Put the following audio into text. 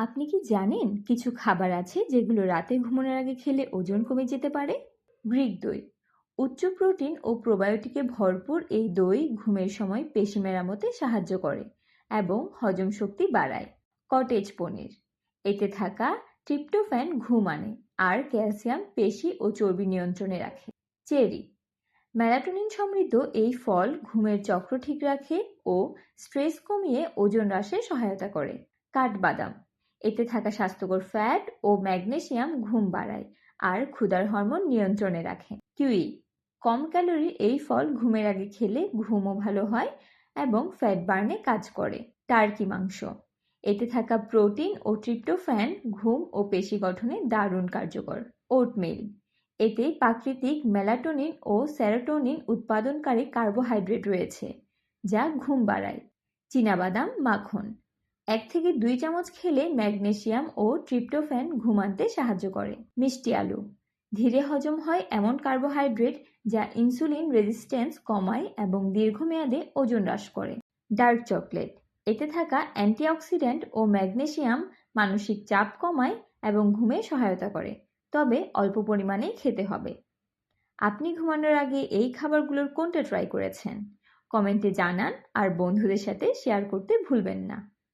আপনি কি জানেন কিছু খাবার আছে যেগুলো রাতে ঘুমানোর আগে খেলে ওজন কমে যেতে পারে? গ্রিক দই। উচ্চ প্রোটিন ও প্রোবায়োটিকে ভরপুর এই দই ঘুমের সময় পেশি মেরামতে সাহায্য করে এবং হজম শক্তি বাড়ায়। কটেজ পনির। এতে থাকা ট্রিপ্টোফ্যান ঘুম আনে আর ক্যালসিয়াম, পেশি ও চর্বি নিয়ন্ত্রণে রাখে। চেরি। ম্যালাটোনিন সমৃদ্ধ এই ফল ঘুমের চক্র ঠিক রাখে ও স্ট্রেস কমিয়ে ওজন হ্রাসে সহায়তা করে। কাঠবাদাম। এতে থাকা স্বাস্থ্যকর ফ্যাট ও ম্যাগনেসিয়াম ঘুম বাড়ায় আর ক্ষুধার হরমোন নিয়ন্ত্রণে রাখে। কিউই, কম ক্যালোরি এই ফল ঘুমের আগে খেলে ঘুমও ভালো হয় এবং ফ্যাট বার্নে কাজ করে। টার্কি মাংস, এতে থাকা প্রোটিন ও ট্রিপ্টোফ্যান ঘুম ও পেশি গঠনে দারুণ কার্যকর। ওটমিল এতে প্রাকৃতিক মেলাটোনিন ও স্যারোটোনিন উৎপাদনকারী কার্বোহাইড্রেট রয়েছে, যা ঘুম বাড়ায়। চীনাবাদাম মাখন এক থেকে দুই চামচ খেলে ম্যাগনেশিয়াম ও ট্রিপ্টোফ্যান ঘুমাতে সাহায্য করে। মিষ্টি আলু। ধীরে হজম হয় এমন কার্বোহাইড্রেট যা ইনসুলিন রেজিস্ট্যান্স কমায় এবং দীর্ঘমেয়াদে ওজন হ্রাস করে। Dark chocolate. এতে থাকা অ্যান্টিঅক্সিডেন্ট ও ম্যাগনেশিয়াম মানসিক চাপ কমায় এবং ঘুমে সহায়তা করে। তবে অল্প পরিমাণেই খেতে হবে। আপনি ঘুমানোর আগে এই খাবারগুলোর কোনটা ট্রাই করেছেন? কমেন্টে জানান আর বন্ধুদের সাথে শেয়ার করতে ভুলবেন না।